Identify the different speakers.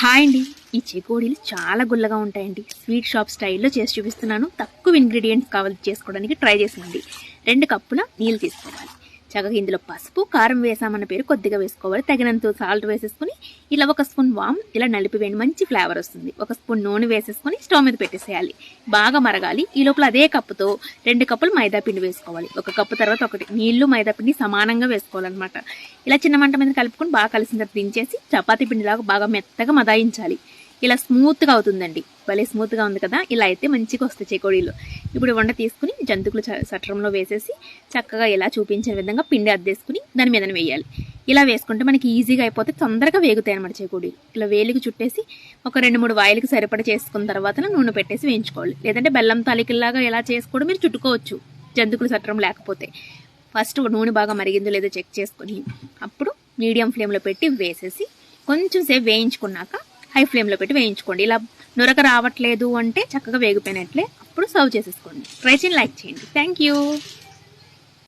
Speaker 1: Hi అండి. ఈ చెకోడీలు చాలా గుల్లగా ఉంటాయండి. స్వీట్ షాప్ స్టైల్లో చేసి చూపిస్తున్నాను. తక్కువ ఇంగ్రీడియంట్స్ కావాలి చేసుకోవడానికి ట్రై చేసింది రెండు కప్పుల నీళ్ళు తీసుకోవాలి. చక్కగా ఇందులో పసుపు కారం వేసామన్న పేరు కొద్దిగా వేసుకోవాలి. తగినంత సాల్ట్ వేసేసుకుని ఇలా ఒక స్పూన్ వామ్ ఇలా నలిపివేయండి. మంచి ఫ్లేవర్ వస్తుంది. ఒక స్పూన్ నూనె వేసేసుకొని స్టవ్ మీద పెట్టేసేయాలి. బాగా మరగాలి. ఈ లోపల అదే కప్పుతో రెండు కప్పులు మైదా పిండి వేసుకోవాలి. ఒక కప్పు తర్వాత ఒకటి నీళ్ళు మైదా పిండి సమానంగా వేసుకోవాలన్నమాట. ఇలా చిన్న మంట మీద కలుపుకొని బాగా కలిసిన తర్వాత దించేసి చపాతీ పిండిలాగా బాగా మెత్తగా మదాయించాలి. ఇలా స్మూత్గా అవుతుందండి. భలే స్మూత్గా ఉంది కదా ఇలా అయితే మంచిగా వస్తాయి చెకోడీలు. ఇప్పుడు వంట తీసుకుని జంతుకులు చ- సట్రంలో వేసేసి చక్కగా ఇలా చూపించిన విధంగా పిండి అద్దేసుకుని దాని మీద వేయాలి. ఇలా వేసుకుంటే మనకి ఈజీగా అయిపోతే తొందరగా వేగుతాయి అనమాట చేకూడీలు. ఇలా వేలికి చుట్టేసి ఒక రెండు మూడు వాయిలకి సరిపడ చేసుకున్న తర్వాత నూనె పెట్టేసి వేయించుకోవాలి. లేదంటే బెల్లం తాలికల్లాగా ఎలా చేసుకోవడం మీరు చుట్టుకోవచ్చు జంతుకులు సట్రం లేకపోతే. ఫస్ట్ నూనె బాగా మరిగిందో లేదో చెక్ చేసుకొని అప్పుడు మీడియం ఫ్లేమ్లో పెట్టి వేసేసి కొంచెం సేపు వేయించుకున్నాక హై ఫ్లేమ్లో పెట్టి వేయించుకోండి. ఇలా నొరక రావట్లేదు అంటే చక్కగా వేగిపోయినట్లే అప్పుడు సర్వ్ చేసేసుకోండి. ట్రై చేయండి లైక్ చేయండి. Thank you.